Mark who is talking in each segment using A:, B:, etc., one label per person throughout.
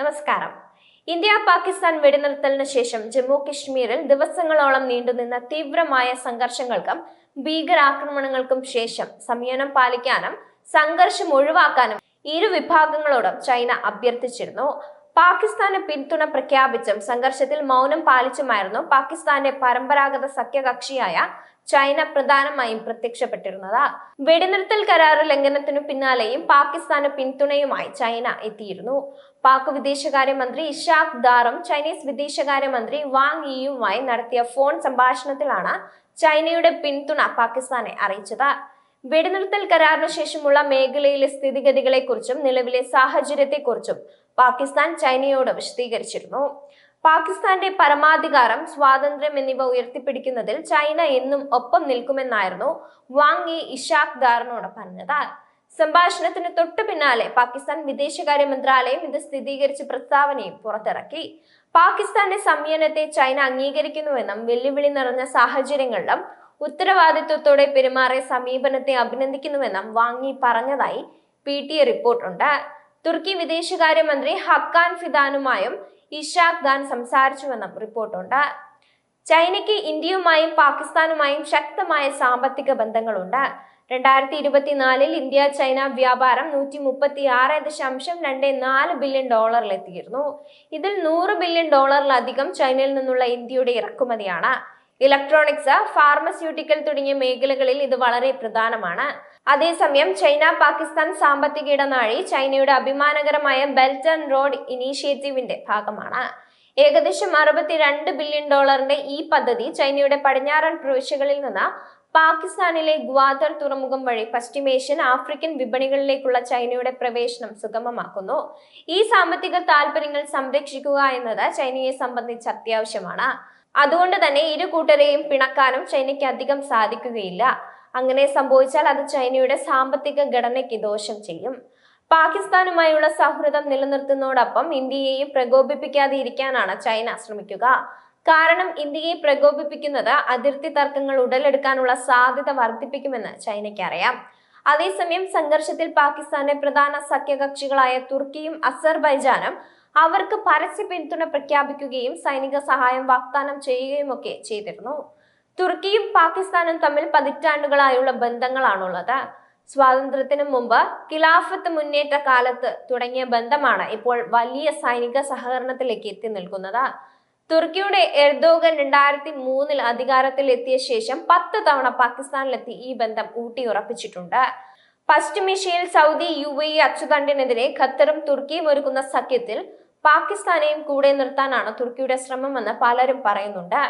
A: നമസ്കാരം. ഇന്ത്യ പാകിസ്ഥാൻ വെടിനിർത്തലിന് ശേഷം ജമ്മു കശ്മീരിൽ ദിവസങ്ങളോളം നീണ്ടുനിന്ന തീവ്രമായ സംഘർഷങ്ങൾക്കും ഭീകരാക്രമണങ്ങൾക്കും ശേഷം സംയമനം പാലിക്കാനും സംഘർഷം ഒഴിവാക്കാനും ഇരു വിഭാഗങ്ങളോടും ചൈന അഭ്യർത്ഥിച്ചിരുന്നു. പാകിസ്ഥാന് പിന്തുണ പ്രഖ്യാപിച്ചും സംഘർഷത്തിൽ മൗനം പാലിച്ചുമായിരുന്നു പാകിസ്ഥാന്റെ പരമ്പരാഗത സഖ്യകക്ഷിയായ ചൈന പ്രധാനമായും പ്രത്യക്ഷപ്പെട്ടിരുന്നത്. വെടിനിർത്തൽ കരാർ ലംഘനത്തിനു പിന്നാലെയും പാകിസ്ഥാന് പിന്തുണയുമായി ചൈന എത്തിയിരുന്നു. പാക് വിദേശകാര്യമന്ത്രി ഇഷാഖ് ദാറും ചൈനീസ് വിദേശകാര്യമന്ത്രി വാങ് യിയുമായി നടത്തിയ ഫോൺ സംഭാഷണത്തിലാണ് ചൈനയുടെ പിന്തുണ പാകിസ്ഥാനെ അറിയിച്ചത്. വെടിനിർത്തൽ കരാറിന് ശേഷമുള്ള മേഖലയിലെ സ്ഥിതിഗതികളെക്കുറിച്ചും നിലവിലെ സാഹചര്യത്തെക്കുറിച്ചും പാകിസ്ഥാൻ ചൈനയോട് വിശദീകരിച്ചിരുന്നു. പാകിസ്ഥാന്റെ പരമാധികാരം സ്വാതന്ത്ര്യം എന്നിവ ഉയർത്തിപ്പിടിക്കുന്നതിൽ ചൈന എന്നും ഒപ്പം നിൽക്കുമെന്നായിരുന്നു വാങ് ഇ ഇഷാഖ് ദാറിനോട് പറഞ്ഞത്. സംഭാഷണത്തിന് തൊട്ടു പിന്നാലെ പാകിസ്ഥാൻ വിദേശകാര്യ മന്ത്രാലയം ഇത് സ്ഥിരീകരിച്ച പ്രസ്താവനയും പുറത്തിറക്കി. പാകിസ്ഥാന്റെ സംയനത്തെ ചൈന അംഗീകരിക്കുന്നുവെന്നും വെല്ലുവിളി നിറഞ്ഞ സാഹചര്യങ്ങളിലും ഉത്തരവാദിത്വത്തോടെ പെരുമാറിയ സമീപനത്തെ അഭിനന്ദിക്കുന്നുവെന്നും വാങ്ങി പറഞ്ഞതായി പി ടി റിപ്പോർട്ടുണ്ട്. തുർക്കി വിദേശകാര്യമന്ത്രി ഹക്കാൻ ഫിദാനുമായും ഇഷാഖ് ഖാൻ സംസാരിച്ചുവെന്നും റിപ്പോർട്ടുണ്ട്. ചൈനയ്ക്ക് ഇന്ത്യയുമായും പാകിസ്ഥാനുമായും ശക്തമായ സാമ്പത്തിക ബന്ധങ്ങളുണ്ട്. രണ്ടായിരത്തി ഇരുപത്തിനാലിൽ ഇന്ത്യ ചൈന വ്യാപാരം നൂറ്റി മുപ്പത്തി ആറ് ദശാംശം രണ്ട് നാല് ബില്യൺ ഡോളറിലെത്തിയിരുന്നു. ഇതിൽ നൂറ് ബില്യൺ ഡോളറിലധികം ചൈനയിൽ നിന്നുള്ള ഇന്ത്യയുടെ ഇറക്കുമതിയാണ്. ഇലക്ട്രോണിക്സ് ഫാർമസ്യൂട്ടിക്കൽ തുടങ്ങിയ മേഖലകളിൽ ഇത് വളരെ പ്രധാനമാണ്. അതേസമയം ചൈന പാകിസ്ഥാൻ സാമ്പത്തിക ഇടനാഴി ചൈനയുടെ അഭിമാനകരമായ ബെൽറ്റ് ആൻഡ് റോഡ് ഇനീഷ്യേറ്റീവിന്റെ ഭാഗമാണ്. ഏകദേശം അറുപത്തിരണ്ട് ബില്യൺ ഡോളറിന്റെ ഈ പദ്ധതി ചൈനയുടെ പടിഞ്ഞാറൻ പ്രവിശ്യകളിൽ നിന്ന് പാകിസ്ഥാനിലെ ഗ്വാദർ തുറമുഖം വഴി പശ്ചിമേഷ്യൻ ആഫ്രിക്കൻ വിപണികളിലേക്കുള്ള ചൈനയുടെ പ്രവേശനം സുഗമമാക്കുന്നു. ഈ സാമ്പത്തിക താൽപര്യങ്ങൾ സംരക്ഷിക്കുക എന്നത് ചൈനയെ സംബന്ധിച്ച് അത്യാവശ്യമാണ്. അതുകൊണ്ട് തന്നെ ഇരു കൂട്ടരെയും പിണക്കാനും ചൈനയ്ക്ക് അധികം സാധിക്കുകയില്ല. അങ്ങനെ സംഭവിച്ചാൽ അത് ചൈനയുടെ സാമ്പത്തിക ഘടനയ്ക്ക് ദോഷം ചെയ്യും. പാകിസ്ഥാനുമായുള്ള സൗഹൃദം നിലനിർത്തുന്നതോടൊപ്പം ഇന്ത്യയെയും പ്രകോപിപ്പിക്കാതെ ഇരിക്കാനാണ് ചൈന ശ്രമിക്കുക. കാരണം ഇന്ത്യയെ പ്രകോപിപ്പിക്കുന്നത് അതിർത്തി തർക്കങ്ങൾ ഉടലെടുക്കാനുള്ള സാധ്യത വർദ്ധിപ്പിക്കുമെന്ന് ചൈനയ്ക്ക് അറിയാം അതേസമയം സംഘർഷത്തിൽ പാകിസ്ഥാന്റെ പ്രധാന സഖ്യകക്ഷികളായ തുർക്കിയും അസർബൈജാനും അവർക്ക് പരസ്യ പിന്തുണ പ്രഖ്യാപിക്കുകയും സൈനിക സഹായം വാഗ്ദാനം ചെയ്യുകയുമൊക്കെ ചെയ്തിരുന്നു. തുർക്കിയും പാകിസ്ഥാനും തമ്മിൽ പതിറ്റാണ്ടുകളായുള്ള ബന്ധങ്ങളാണുള്ളത്. സ്വാതന്ത്ര്യത്തിനു മുമ്പ് ഖിലാഫത്ത് മുന്നേറ്റ കാലത്ത് തുടങ്ങിയ ബന്ധമാണ് ഇപ്പോൾ വലിയ സൈനിക സഹകരണത്തിലേക്ക് എത്തി നിൽക്കുന്നത്. തുർക്കിയുടെ എർദോഗൻ രണ്ടായിരത്തി മൂന്നിൽ അധികാരത്തിൽ എത്തിയ ശേഷം പത്ത് തവണ പാകിസ്ഥാനിലെത്തി ഈ ബന്ധം ഊട്ടിയുറപ്പിച്ചിട്ടുണ്ട്. പശ്ചിമേഷ്യയിൽ സൗദി യു എ അച്ചുതണ്ടിനെതിരെ ഖത്തറും തുർക്കിയും ഒരുക്കുന്ന സഖ്യത്തിൽ പാകിസ്ഥാനെയും കൂടെ നിർത്താനാണ് തുർക്കിയുടെ ശ്രമമെന്ന് പലരും പറയുന്നുണ്ട്.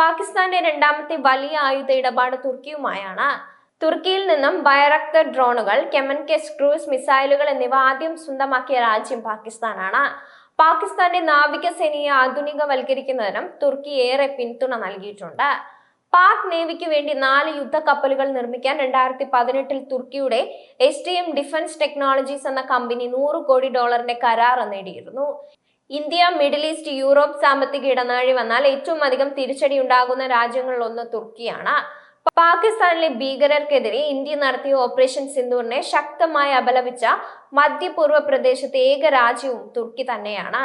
A: പാകിസ്ഥാന്റെ രണ്ടാമത്തെ വലിയ ആയുധ ഇടപാട് തുർക്കിയുമായാണ്. തുർക്കിയിൽ നിന്നും ബയറക്തർ ഡ്രോണുകൾ കെമൻകെസ് ക്രൂസ് മിസൈലുകൾ എന്നിവ ആദ്യം സ്വന്തമാക്കിയ രാജ്യം പാകിസ്ഥാനാണ്. പാകിസ്ഥാന്റെ നാവികസേനയെ ആധുനികവൽക്കരിക്കുന്നതിനും തുർക്കി ഏറെ പിന്തുണ നൽകിയിട്ടുണ്ട്. പാക് നേവിക്ക് വേണ്ടി നാല് യുദ്ധക്കപ്പലുകൾ നിർമ്മിക്കാൻ രണ്ടായിരത്തി പതിനെട്ടിൽ തുർക്കിയുടെ S T M defence technologies എന്ന കമ്പനി നൂറ് കോടി ഡോളറിന്റെ കരാർ നേടിയിരുന്നു. ഇന്ത്യ മിഡിൽ ഈസ്റ്റ് യൂറോപ്പ് സാമ്പത്തിക ഇടനാഴി വന്നാൽ ഏറ്റവും അധികം തിരിച്ചടി ഉണ്ടാകുന്ന രാജ്യങ്ങളിൽ ഒന്ന് തുർക്കിയാണ്. പാകിസ്ഥാനിലെ ഭീകരർക്കെതിരെ ഇന്ത്യ നടത്തിയ ഓപ്പറേഷൻ സിന്ദൂറിനെ ശക്തമായി അപലപിച്ച മധ്യപൂർവ പ്രദേശത്തെ ഏക രാജ്യവും തുർക്കി തന്നെയാണ്.